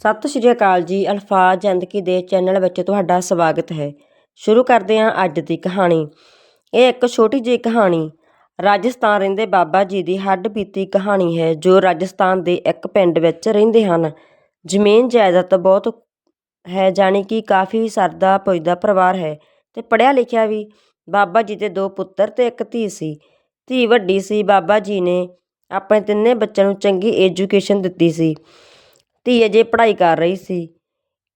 ਸਤਿ ਸ਼੍ਰੀ ਅਕਾਲ ਜੀ, ਅਲਫਾਜ਼ ਜ਼ਿੰਦਗੀ ਦੇ ਚੈਨਲ ਵਿੱਚ ਤੁਹਾਡਾ ਸਵਾਗਤ ਹੈ। ਸ਼ੁਰੂ ਕਰਦੇ ਹਾਂ ਅੱਜ ਦੀ ਕਹਾਣੀ। ਇਹ ਇੱਕ ਛੋਟੀ ਜਿਹੀ ਕਹਾਣੀ। ਰਾਜਸਥਾਨ ਰਹਿੰਦੇ ਬਾਬਾ ਜੀ ਦੀ ਹੱਡ ਬੀਤੀ ਕਹਾਣੀ ਹੈ, ਜੋ ਰਾਜਸਥਾਨ ਦੇ ਇੱਕ ਪਿੰਡ ਵਿੱਚ ਰਹਿੰਦੇ ਹਨ। ਜ਼ਮੀਨ ਜਾਇਦਾਦ ਬਹੁਤ ਹੈ, ਜਾਣੀ ਕਿ ਕਾਫੀ ਸਰਦਾ ਪੁੱਜਦਾ ਪਰਿਵਾਰ ਹੈ। ਤੇ ਪੜ੍ਹਿਆ ਲਿਖਿਆ ਵੀ ਬਾਬਾ ਜੀ ਦੇ ਦੋ ਪੁੱਤਰ ਤੇ ਇੱਕ ਧੀ ਸੀ। ਧੀ ਵੱਡੀ ਸੀ, ਬਾਬਾ ਜੀ ਨੇ ਆਪਣੇ ਤਿੰਨੇ ਬੱਚਿਆਂ ਨੂੰ ਚੰਗੀ ਐਜੂਕੇਸ਼ਨ ਦਿੱਤੀ ਸੀ। ਧੀ ਅਜੇ ਪੜ੍ਹਾਈ ਕਰ ਰਹੀ ਸੀ।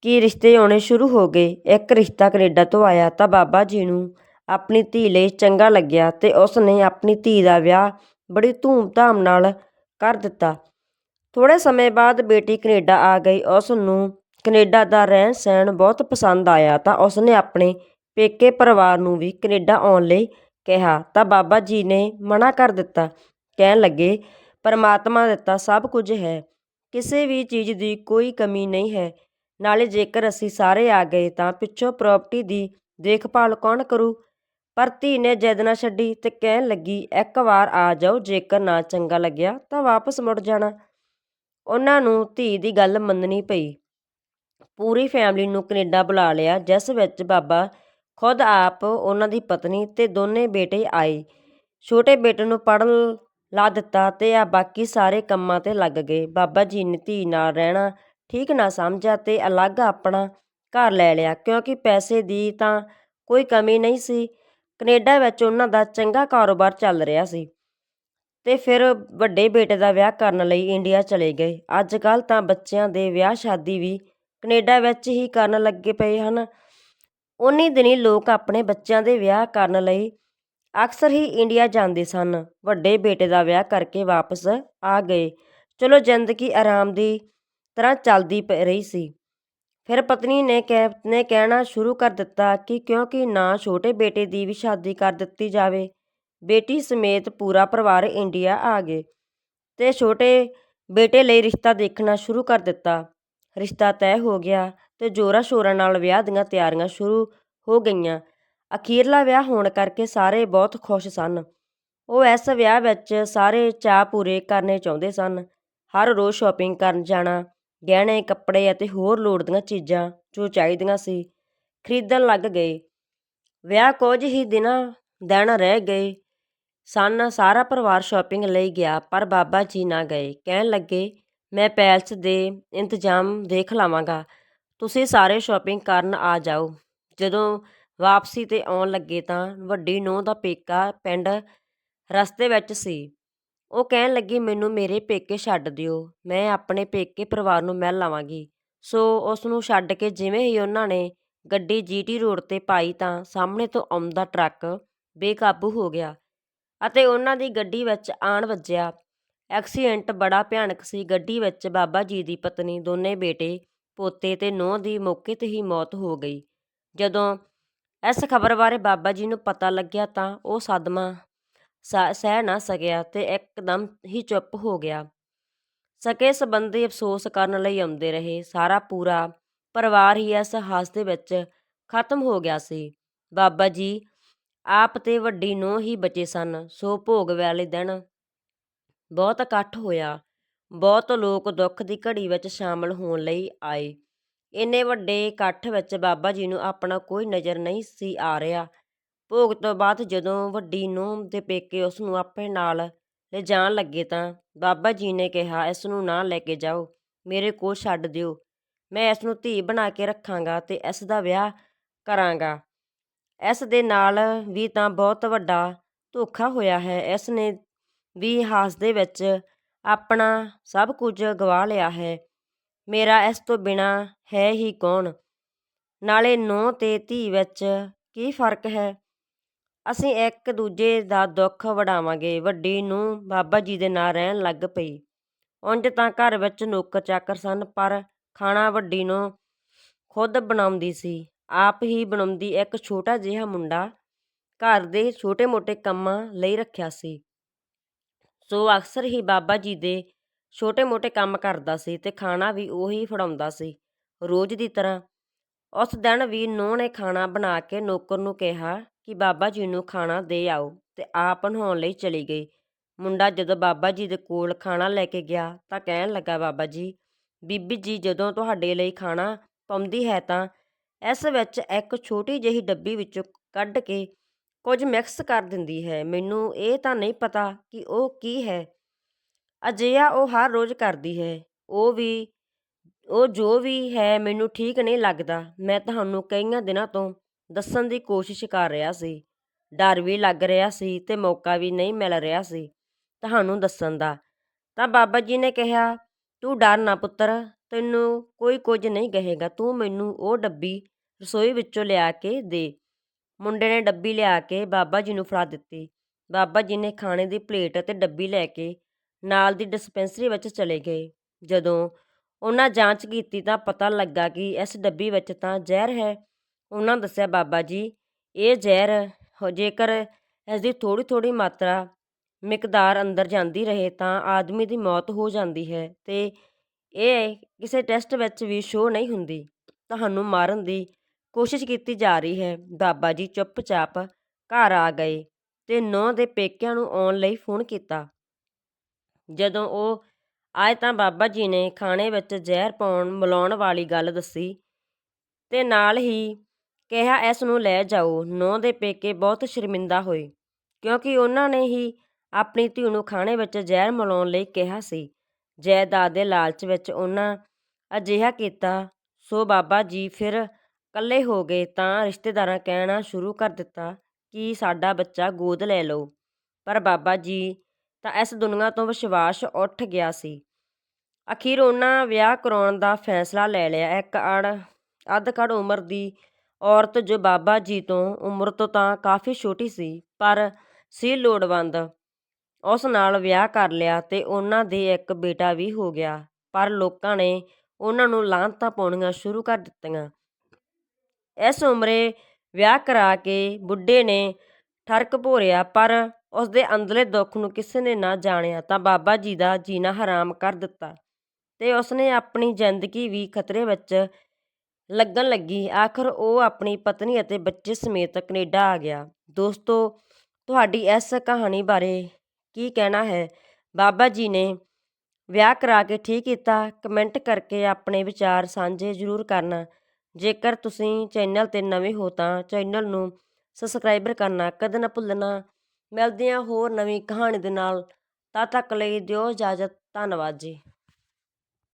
ਕਿ ਰਿਸ਼ਤੇ ਆਉਣੇ ਸ਼ੁਰੂ ਹੋ ਗਏ? ਇੱਕ ਰਿਸ਼ਤਾ ਕੈਨੇਡਾ ਤੋਂ ਆਇਆ ਤਾਂ ਬਾਬਾ ਜੀ ਨੂੰ ਆਪਣੀ ਧੀ ਲਈ ਚੰਗਾ ਲੱਗਿਆ ਅਤੇ ਉਸ ਨੇ ਆਪਣੀ ਧੀ ਦਾ ਵਿਆਹ ਬੜੀ ਧੂਮ-ਧਾਮ ਨਾਲ ਕਰ ਦਿੱਤਾ। ਥੋੜ੍ਹੇ ਸਮੇਂ ਬਾਅਦ ਬੇਟੀ ਕੈਨੇਡਾ ਆ ਗਈ। ਉਸ ਨੂੰ ਕੈਨੇਡਾ ਦਾ ਰਹਿਣ ਸਹਿਣ ਬਹੁਤ ਪਸੰਦ ਆਇਆ ਤਾਂ ਉਸ ਨੇ ਆਪਣੇ ਪੇਕੇ ਪਰਿਵਾਰ ਨੂੰ ਵੀ ਕੈਨੇਡਾ ਆਉਣ ਲਈ ਕਿਹਾ ਤਾਂ ਬਾਬਾ ਜੀ ਨੇ ਮਨਾ ਕਰ ਦਿੱਤਾ। ਕਹਿਣ ਲੱਗੇ, ਪਰਮਾਤਮਾ ਦਿੱਤਾ ਸਭ ਕੁਝ ਹੈ। ਕਿਸੇ ਵੀ ਚੀਜ਼ ਦੀ ਕੋਈ ਕਮੀ ਨਹੀਂ ਹੈ। ਨਾਲੇ ਜੇਕਰ ਅਸੀਂ ਸਾਰੇ ਆ ਗਏ ਤਾਂ ਪਿੱਛੋਂ ਪ੍ਰਾਪਰਟੀ ਦੀ ਦੇਖਭਾਲ ਕੌਣ ਕਰੂ? ਪਰ ਧੀ ਨੇ ਜਿੱਦ ਨਾ ਛੱਡੀ ਤੇ ਕਹਿਣ ਲੱਗੀ, ਇੱਕ ਵਾਰ ਆ ਜਾਓ, ਜੇਕਰ ਨਾ ਚੰਗਾ ਲੱਗਿਆ ਤਾਂ ਵਾਪਸ ਮੁੜ ਜਾਣਾ। ਉਹਨਾਂ ਨੂੰ ਧੀ ਦੀ ਗੱਲ ਮੰਨਣੀ ਪਈ। ਪੂਰੀ ਫੈਮਿਲੀ ਨੂੰ ਕੈਨੇਡਾ ਬੁਲਾ ਲਿਆ, ਜਿਸ ਵਿੱਚ ਬਾਬਾ ਖੁਦ ਆਪ, ਉਹਨਾਂ ਦੀ ਪਤਨੀ ਤੇ ਦੋਨੇ ਬੇਟੇ ਆਏ। ਛੋਟੇ ਬੇਟੇ ਨੂੰ ਪੜ੍ਹਨ ਲਾ ਦਿੱਤਾ ਤੇ ਆ ਬਾਕੀ ਸਾਰੇ ਕੰਮਾਂ ਤੇ ਲੱਗ ਗਏ। ਬਾਬਾ ਜੀ ਨੇ ਧੀ ਨਾਲ ਰਹਿਣਾ ਠੀਕ ਨਾ ਸਮਝਿਆ ਤੇ ਅਲੱਗ ਆਪਣਾ ਘਰ ਲੈ ਲਿਆ ਕਿਉਂਕਿ ਪੈਸੇ ਦੀ ਤਾਂ ਕੋਈ ਕਮੀ ਨਹੀਂ ਸੀ। ਕੈਨੇਡਾ ਵਿੱਚ ਉਹਨਾਂ ਦਾ ਚੰਗਾ ਕਾਰੋਬਾਰ ਚੱਲ ਰਿਹਾ ਸੀ। ਤੇ ਫਿਰ ਵੱਡੇ ਬੇਟੇ ਦਾ ਵਿਆਹ ਕਰਨ ਲਈ ਇੰਡੀਆ ਚਲੇ ਗਏ। ਅੱਜ ਕੱਲ ਤਾਂ ਬੱਚਿਆਂ ਦੇ ਵਿਆਹ ਸ਼ਾਦੀ ਵੀ ਕੈਨੇਡਾ ਵਿੱਚ ਹੀ ਕਰਨ ਲੱਗੇ ਪਏ ਹਨ। ਉਨੀ ਦਿਨੀ ਲੋਕ ਆਪਣੇ ਬੱਚਿਆਂ ਦੇ ਵਿਆਹ ਕਰਨ ਲਈ ਅਕਸਰ ਹੀ ਇੰਡੀਆ ਜਾਂਦੇ ਸਨ। ਵੱਡੇ ਬੇਟੇ ਦਾ ਵਿਆਹ ਕਰਕੇ ਵਾਪਸ ਆ ਗਏ। ਚਲੋ ਜ਼ਿੰਦਗੀ ਆਰਾਮ ਦੀ ਤਰ੍ਹਾਂ ਚੱਲਦੀ ਪ ਰਹੀ ਸੀ। ਫਿਰ ਪਤਨੀ ਨੇ ਕਹਿ, ਨੇ ਕਹਿਣਾ ਸ਼ੁਰੂ ਕਰ ਦਿੱਤਾ ਕਿ ਕਿਉਂਕਿ ਨਾ ਛੋਟੇ ਬੇਟੇ ਦੀ ਵੀ ਸ਼ਾਦੀ ਕਰ ਦਿੱਤੀ ਜਾਵੇ, ਬੇਟੀ ਸਮੇਤ ਪੂਰਾ ਪਰਿਵਾਰ ਇੰਡੀਆ ਆ ਗਏ ਤੇ ਛੋਟੇ ਬੇਟੇ ਲਈ ਰਿਸ਼ਤਾ ਦੇਖਣਾ ਸ਼ੁਰੂ ਕਰ ਦਿੱਤਾ। ਰਿਸ਼ਤਾ ਤੈਅ ਹੋ ਗਿਆ ਤੇ ਜੋਰਾ ਸ਼ੋਰਾਂ ਨਾਲ ਵਿਆਹ ਦੀਆਂ ਤਿਆਰੀਆਂ ਸ਼ੁਰੂ ਹੋ ਗਈਆਂ। ਅਖੀਰਲਾ ਵਿਆਹ ਹੋਣ ਕਰਕੇ ਸਾਰੇ ਬਹੁਤ ਖੁਸ਼ ਸਨ। ਉਹ ਇਸ ਵਿਆਹ ਵਿੱਚ ਸਾਰੇ ਚਾਅ ਪੂਰੇ ਕਰਨੇ ਚਾਹੁੰਦੇ ਸਨ। ਹਰ ਰੋਜ਼ ਸ਼ਾਪਿੰਗ ਕਰਨ ਜਾਣਾ, ਗਹਿਣੇ, ਕੱਪੜੇ ਅਤੇ ਹੋਰ ਲੋੜ ਦੀਆਂ ਚੀਜ਼ਾਂ ਜੋ ਚਾਹੀਦੀਆਂ ਸੀ, ਖਰੀਦਣ ਲੱਗ ਗਏ। ਵਿਆਹ ਕੁਝ ਹੀ ਦਿਨਾਂ ਦਿਨ ਰਹਿ ਗਏ। ਸਨ, ਸਾਰਾ ਪਰਿਵਾਰ ਸ਼ਾਪਿੰਗ ਲਈ ਗਿਆ, ਪਰ ਬਾਬਾ ਜੀ ਨਾ ਗਏ। ਕਹਿਣ ਲੱਗੇ, ਮੈਂ ਪੈਲਸ ਦੇ ਇੰਤਜ਼ਾਮ ਦੇਖ ਲਵਾਂਗਾ। ਤੁਸੀਂ ਸਾਰੇ ਸ਼ਾਪਿੰਗ ਕਰਨ ਆ ਜਾਓ। ਜਦੋਂ ਵਾਪਸੀ ਤੇ ਆਉਣ ਲੱਗੇ ਤਾਂ ਵੱਡੀ ਨੂੰਹ ਦਾ ਪੇਕਾ ਪਿੰਡ ਰਸਤੇ ਵਿੱਚ ਸੀ। ਉਹ ਕਹਿਣ ਲੱਗੀ, ਮੈਨੂੰ ਮੇਰੇ ਪੇਕੇ ਛੱਡ ਦਿਓ, ਮੈਂ ਆਪਣੇ ਪੇਕੇ ਪਰਿਵਾਰ ਨੂੰ ਮਿਲ ਲਵਾਂਗੀ। ਸੋ ਉਸ ਨੂੰ ਛੱਡ ਕੇ ਜਿਵੇਂ ਹੀ ਉਹਨਾਂ ਨੇ ਗੱਡੀ ਜੀਟੀ ਰੋਡ ਤੇ ਪਾਈ ਤਾਂ ਸਾਹਮਣੇ ਤੋਂ ਆਉਂਦਾ ਟਰੱਕ ਬੇਕਾਬੂ ਹੋ ਗਿਆ ਅਤੇ ਉਹਨਾਂ ਦੀ ਗੱਡੀ ਵਿੱਚ ਆਣ ਵੱਜਿਆ। ਐਕਸੀਡੈਂਟ ਬੜਾ ਭਿਆਨਕ ਸੀ। ਗੱਡੀ ਵਿੱਚ ਬਾਬਾ ਜੀ ਦੀ ਪਤਨੀ, ਦੋਨੇ ਬੇਟੇ, ਪੋਤੇ ਤੇ ਨੂੰਹ ਦੀ ਮੌਕੇ ਤੇ ਹੀ ਮੌਤ ਹੋ ਗਈ। ਜਦੋਂ ਇਸ ਖਬਰ ਬਾਰੇ ਬਾਬਾ ਜੀ ਨੂੰ ਪਤਾ ਲੱਗਿਆ ਤਾਂ ਉਹ ਸਦਮਾ ਸਹਿ ਨਾ ਸਕਿਆ ਤੇ ਇੱਕਦਮ ਹੀ ਚੁੱਪ ਹੋ ਗਿਆ। ਸਕੇ ਸੰਬੰਧੀ ਅਫਸੋਸ ਕਰਨ ਲਈ ਆਉਂਦੇ ਰਹੇ। ਸਾਰਾ ਪੂਰਾ ਪਰਿਵਾਰ ਹੀ ਇਸ ਹਾਦਸੇ ਵਿੱਚ ਖਤਮ ਹੋ ਗਿਆ ਸੀ। ਬਾਬਾ ਜੀ ਆਪ ਤੇ ਵੱਡੀ ਨੂੰ ਹੀ ਬਚੇ ਸਨ। ਸੋ ਭੋਗ ਵਾਲੇ ਦਿਨ ਬਹੁਤ ਇਕੱਠ ਹੋਇਆ। ਬਹੁਤ ਲੋਕ ਦੁੱਖ ਦੀ ਘੜੀ ਵਿੱਚ ਸ਼ਾਮਲ ਹੋਣ ਲਈ ਆਏ। ਇੰਨੇ ਵੱਡੇ ਇਕੱਠ ਵਿੱਚ ਬਾਬਾ ਜੀ ਨੂੰ ਆਪਣਾ ਕੋਈ ਨਜ਼ਰ ਨਹੀਂ ਸੀ ਆ ਰਿਹਾ। ਭੋਗ ਤੋਂ ਬਾਅਦ ਜਦੋਂ ਵੱਡੀ ਨੂੰਹ ਦੇ ਪੇਕੇ ਉਸ ਨੂੰ ਆਪਣੇ ਨਾਲ ਲਿਜਾਣ ਲੱਗੇ ਤਾਂ ਬਾਬਾ ਜੀ ਨੇ ਕਿਹਾ, ਇਸ ਨੂੰ ਨਾ ਲੈ ਕੇ ਜਾਓ, ਮੇਰੇ ਕੋਲ ਛੱਡ ਦਿਓ। ਮੈਂ ਇਸ ਨੂੰ ਧੀ ਬਣਾ ਕੇ ਰੱਖਾਂਗਾ ਤੇ ਇਸ ਦਾ ਵਿਆਹ ਕਰਾਂਗਾ। ਇਸ ਦੇ ਨਾਲ ਵੀ ਤਾਂ ਬਹੁਤ ਵੱਡਾ ਧੋਖਾ ਹੋਇਆ ਹੈ। ਇਸ ਨੇ ਵੀ ਹਾਸਦੇ ਵਿੱਚ ਆਪਣਾ ਸਭ ਕੁਝ ਗਵਾ ਲਿਆ ਹੈ। ਮੇਰਾ ਇਸ ਤੋਂ ਬਿਨਾ ਹੈ ਹੀ ਕੌਣ? ਨਾਲੇ ਨੂੰਹ ਤੇ ਧੀ ਵਿੱਚ ਕੀ ਫ਼ਰਕ ਹੈ? ਅਸੀਂ ਇੱਕ ਦੂਜੇ ਦਾ ਦੁੱਖ ਵਡਾਵਾਂਗੇ ਵੱਡੀ ਨੂੰ ਬਾਬਾ ਜੀ ਦੇ ਨਾਲ ਰਹਿਣ ਲੱਗ ਪਈ। ਉਂਝ ਤਾਂ ਘਰ ਵਿੱਚ ਨੌਕਰ ਚਾਕਰ ਸਨ, ਪਰ ਖਾਣਾ ਵੱਡੀ ਨੂੰ ਖੁਦ ਬਣਾਉਂਦੀ ਸੀ। ਆਪ ਹੀ ਬਣਾਉਂਦੀ ਇੱਕ ਛੋਟਾ ਜਿਹਾ ਮੁੰਡਾ ਘਰ ਦੇ ਛੋਟੇ-ਮੋਟੇ ਕੰਮਾਂ ਲਈ ਰੱਖਿਆ ਸੀ। ਸੋ ਅਕਸਰ ਹੀ ਬਾਬਾ ਜੀ ਦੇ ਛੋਟੇ-ਮੋਟੇ ਕੰਮ ਕਰਦਾ ਸੀ ਤੇ ਖਾਣਾ ਵੀ ਉਹੀ ਫੜਾਉਂਦਾ ਸੀ। ਰੋਜ਼ ਦੀ ਤਰ੍ਹਾਂ। ਉਸ ਦਿਨ ਵੀ ਨੂੰਹ ਨੇ ਖਾਣਾ ਬਣਾ ਕੇ ਨੌਕਰ ਨੂੰ ਕਿਹਾ ਕਿ ਬਾਬਾ ਜੀ ਨੂੰ ਖਾਣਾ ਦੇ ਆਓ ਤੇ ਆਪ ਨਹਾਉਣ ਲਈ ਚਲੀ ਗਈ। ਮੁੰਡਾ ਜਦੋਂ ਬਾਬਾ ਜੀ ਦੇ ਕੋਲ ਖਾਣਾ ਲੈ ਕੇ ਗਿਆ ਤਾਂ ਕਹਿਣ ਲੱਗਾ, ਬਾਬਾ ਜੀ, ਬੀਬੀ ਜੀ ਜਦੋਂ ਤੁਹਾਡੇ ਲਈ ਖਾਣਾ ਪਾਉਂਦੀ ਹੈ ਤਾਂ ਇਸ ਵਿੱਚ ਇੱਕ ਛੋਟੀ ਜਿਹੀ ਡੱਬੀ ਵਿੱਚੋਂ ਕੱਢ ਕੇ ਕੁਝ ਮਿਕਸ ਕਰ ਦਿੰਦੀ ਹੈ। ਮੈਨੂੰ ਇਹ ਤਾਂ ਨਹੀਂ ਪਤਾ ਕਿ ਉਹ ਕੀ ਹੈ। ਅਜਿਹਾ ਉਹ ਹਰ ਰੋਜ਼ ਕਰਦੀ ਹੈ। ਉਹ ਵੀ ਉਹ ਜੋ ਵੀ ਹੈ ਮੈਨੂੰ ਠੀਕ ਨਹੀਂ ਲੱਗਦਾ। ਮੈਂ ਤੁਹਾਨੂੰ ਕਈਆਂ ਦਿਨਾਂ ਤੋਂ ਦੱਸਣ ਦੀ ਕੋਸ਼ਿਸ਼ ਕਰ ਰਿਹਾ ਸੀ। ਡਰ ਵੀ ਲੱਗ ਰਿਹਾ ਸੀ ਤੇ ਮੌਕਾ ਵੀ ਨਹੀਂ ਮਿਲ ਰਿਹਾ ਸੀ ਤੁਹਾਨੂੰ ਦੱਸਣ ਦਾ। ਤਾਂ ਬਾਬਾ ਜੀ ਨੇ ਕਿਹਾ, ਤੂੰ ਡਰ ਨਾ ਪੁੱਤਰ, ਤੈਨੂੰ ਕੋਈ ਕੁਝ ਨਹੀਂ ਕਹੇਗਾ। ਤੂੰ ਮੈਨੂੰ ਉਹ ਡੱਬੀ ਰਸੋਈ ਵਿੱਚੋਂ ਲਿਆ ਕੇ ਦੇ। ਮੁੰਡੇ ਨੇ ਡੱਬੀ ਲਿਆ ਕੇ ਬਾਬਾ ਜੀ ਨੂੰ ਫੜਾ ਦਿੱਤੀ। ਬਾਬਾ ਜੀ ਨੇ ਖਾਣੇ ਦੀ ਪਲੇਟ ਅਤੇ ਡੱਬੀ ਲੈ ਕੇ ਨਾਲ ਦੀ ਡਿਸਪੈਂਸਰੀ ਵਿੱਚ ਚਲੇ ਗਏ। ਜਦੋਂ ਉਹਨਾਂ ਜਾਂਚ ਕੀਤੀ ਤਾਂ ਪਤਾ ਲੱਗਾ ਕਿ ਇਸ ਡੱਬੀ ਵਿੱਚ ਤਾਂ ਜ਼ਹਿਰ ਹੈ। ਉਹਨਾਂ ਦੱਸਿਆ, ਬਾਬਾ ਜੀ, ਇਹ ਜ਼ਹਿਰ ਜੇਕਰ ਇਸ ਦੀ ਥੋੜੀ ਥੋੜੀ ਮਾਤਰਾ ਮਿਕਦਾਰ ਅੰਦਰ ਜਾਂਦੀ ਰਹੇ ਤਾਂ ਆਦਮੀ ਦੀ ਮੌਤ ਹੋ ਜਾਂਦੀ ਹੈ ਤੇ ਇਹ ਕਿਸੇ ਟੈਸਟ ਵਿੱਚ ਵੀ ਸ਼ੋਅ ਨਹੀਂ ਹੁੰਦੀ। ਤੁਹਾਨੂੰ ਮਾਰਨ ਦੀ ਕੋਸ਼ਿਸ਼ ਕੀਤੀ ਜਾ ਰਹੀ ਹੈ। ਬਾਬਾ ਜੀ ਚੁੱਪਚਾਪ ਘਰ ਆ ਗਏ ਤੇ ਨੌਂ ਦੇ ਪੇਕਿਆਂ ਨੂੰ ਆਉਣ ਲਈ ਫੋਨ ਕੀਤਾ। ਜਦੋਂ ਉਹ ਆਏ ਤਾਂ ਬਾਬਾ ਜੀ ਨੇ ਖਾਣੇ ਵਿੱਚ ਜ਼ਹਿਰ ਪਾਉਣ, ਮਿਲਾਉਣ ਵਾਲੀ ਗੱਲ ਦੱਸੀ ਤੇ ਨਾਲ ਹੀ ਕਿਹਾ, ਇਸ ਨੂੰ ਲੈ ਜਾਓ। ਨੌਂ ਦੇ ਪੇਕੇ ਬਹੁਤ ਸ਼ਰਮਿੰਦਾ ਹੋਏ, ਕਿਉਂਕਿ ਉਹਨਾਂ ਨੇ ਹੀ ਆਪਣੀ ਧੀ ਨੂੰ ਖਾਣੇ ਵਿੱਚ ਜ਼ਹਿਰ ਮਿਲਾਉਣ ਲਈ ਕਿਹਾ ਸੀ। ਜਾਇਦਾਦ ਦੇ ਲਾਲਚ ਵਿੱਚ ਉਹਨਾਂ ਅਜਿਹਾ ਕੀਤਾ, ਸੋ ਬਾਬਾ ਜੀ ਫਿਰ ਇਕੱਲੇ ਹੋ ਗਏ ਤਾਂ ਰਿਸ਼ਤੇਦਾਰਾਂ ਕਹਿਣਾ ਸ਼ੁਰੂ ਕਰ ਦਿੱਤਾ ਕਿ ਸਾਡਾ ਬੱਚਾ ਗੋਦ ਲੈ ਲਓ। ਪਰ ਬਾਬਾ ਜੀ ਤਾਂ ਇਸ ਦੁਨੀਆ ਤੋਂ ਵਿਸ਼ਵਾਸ ਉੱਠ ਗਿਆ ਸੀ। ਅਖੀਰ ਉਹਨਾਂ ਵਿਆਹ ਕਰਾਉਣ ਦਾ ਫੈਸਲਾ ਲੈ ਲਿਆ। ਇੱਕ ਅੜ ਅੱਧਕੜ ਉਮਰ ਦੀ ਔਰਤ ਜੋ ਬਾਬਾ ਜੀ ਤੋਂ ਉਮਰ ਤੋਂ ਤਾਂ ਕਾਫੀ ਛੋਟੀ ਸੀ, ਪਰ ਸੀ ਲੋੜਵੰਦ। ਉਸ ਨਾਲ ਵਿਆਹ ਕਰ ਲਿਆ ਤੇ ਉਹਨਾਂ ਦੇ ਇੱਕ ਬੇਟਾ ਵੀ ਹੋ ਗਿਆ, ਪਰ ਲੋਕਾਂ ਨੇ ਉਹਨਾਂ ਨੂੰ ਲਾਹਨਤਾਂ ਪਾਉਣੀਆਂ ਸ਼ੁਰੂ ਕਰ ਦਿੱਤੀਆਂ। ਇਸ ਉਮਰੇ ਵਿਆਹ ਕਰਾ ਕੇ ਬੁੱਢੇ ਨੇ ਠਰਕ ਭੋਰਿਆ, ਪਰ ਉਸ ਦੇ ਅੰਦਰਲੇ ਦੁੱਖ ਨੂੰ ਕਿਸੇ ਨੇ ਨਾ ਜਾਣਿਆ ਤਾਂ ਬਾਬਾ ਜੀ ਦਾ ਜੀਣਾ ਹਰਾਮ ਕਰ ਦਿੱਤਾ। ਅਤੇ ਉਸਨੇ ਆਪਣੀ ਜ਼ਿੰਦਗੀ ਵੀ ਖਤਰੇ ਵਿੱਚ ਲੱਗਣ ਲੱਗੀ। ਆਖਰ ਉਹ ਆਪਣੀ ਪਤਨੀ ਅਤੇ ਬੱਚੇ ਸਮੇਤ ਕੈਨੇਡਾ ਆ ਗਿਆ। ਦੋਸਤੋ, ਤੁਹਾਡੀ ਇਸ ਕਹਾਣੀ ਬਾਰੇ ਕੀ ਕਹਿਣਾ ਹੈ? ਬਾਬਾ ਜੀ ਨੇ ਵਿਆਹ ਕਰਾ ਕੇ ਠੀਕ ਕੀਤਾ। ਕਮੈਂਟ ਕਰਕੇ ਆਪਣੇ ਵਿਚਾਰ ਸਾਂਝੇ ਜ਼ਰੂਰ ਕਰਨਾ। ਜੇਕਰ ਤੁਸੀਂ ਚੈਨਲ ਤੇ ਨਵੇਂ ਹੋ ਤਾਂ ਚੈਨਲ ਨੂੰ ਸਬਸਕ੍ਰਾਈਬਰ ਕਰਨਾ। ਕਦੇ ਨਾ ਭੁੱਲਣਾ। ਮਿਲਦੇ ਹਾਂ ਹੋਰ ਨਵੀਂ ਕਹਾਣੀ ਦੇ ਨਾਲ। ਤਦ ਤੱਕ ਲਈ ਦਿਓ ਇਜਾਜ਼ਤ। ਧੰਨਵਾਦ ਜੀ।